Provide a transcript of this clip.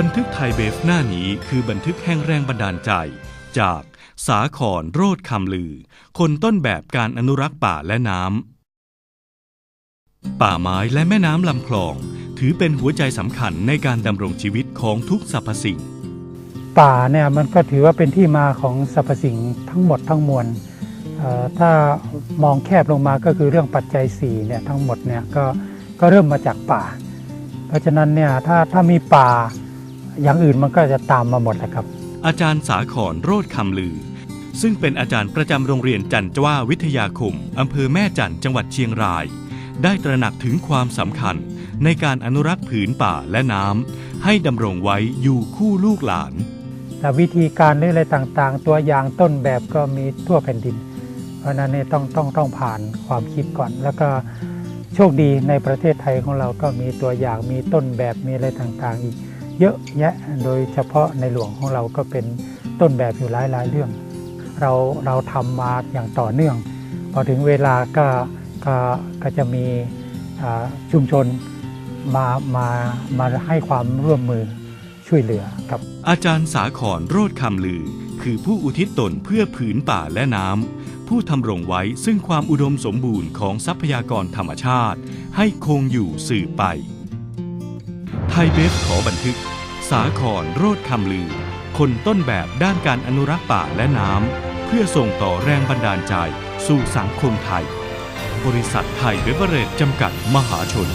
บันทึกไทยเบฟหน้านี้คือบันทึกแห่งแรงบันดาลใจ จากสาขรโรดคำลือ คนต้นแบบการอนุรักษ์ป่าและน้ำ ป่าไม้และแม่น้ำลำคลอง ถือเป็นหัวใจสำคัญในการดำรงชีวิตของทุกสรรพสิ่ง ป่าเนี่ยมันก็ถือว่าเป็นที่มาของสรรพสิ่งทั้งหมดทั้งมวลถ้ามองแคบลงมาก็คือเรื่องปัจจัย4เนี่ยทั้งหมดเนี่ยก็ก็เริ่มมาจากป่า เพราะฉะนั้นเนี่ยถ้าถ้ามีป่า อย่างอื่นมันก็จะตามมาหมดแหละครับ อาจารย์สาขรโรดคำลือ ซึ่งเป็นอาจารย์ประจำโรงเรียนจันทว่าวิทยาคมอำเภอแม่จันทร์จังหวัดเชียงราย ได้ตระหนักถึงความสำคัญในการอนุรักษ์ผืนป่าและน้ำให้ดำรงไว้อยู่คู่ลูกหลานแต่วิธีการหรืออะไรต่างๆ ตัวอย่างต้นแบบก็มีทั่วแผ่นดิน เพราะฉะนั้นเนี่ยต้องต้องต้องผ่านความคิดก่อน แล้วก็โชคดีในประเทศไทยของเราก็มีตัวอย่างมีต้นแบบมีอะไรต่างๆอีก เยอะแยะโดยเฉพาะในหลวงของเราก็เป็นต้นแบบอยู่หลายๆเรื่อง เราเราทำมาอย่างต่อเนื่อง พอถึงเวลาก็ก็ก็จะมีชุมชนมามามาให้ความร่วมมือช่วยเหลือครับ อาจารย์สาขรโรดคำลือ คือผู้อุทิศตนเพื่อผืนป่าและน้ำผู้ทำรงไว้ซึ่งความอุดมสมบูรณ์ของทรัพยากรธรรมชาติ ให้คงอยู่สืบไป ไทยเบฟขอบันทึก สาขรโรดคำลือ คนต้นแบบด้านการอนุรักษ์ป่าและน้ำ เพื่อส่งต่อแรงบันดาลใจสู่สังคมไทย บริษัทไทยเบเวอเรจจำกัดมหาชน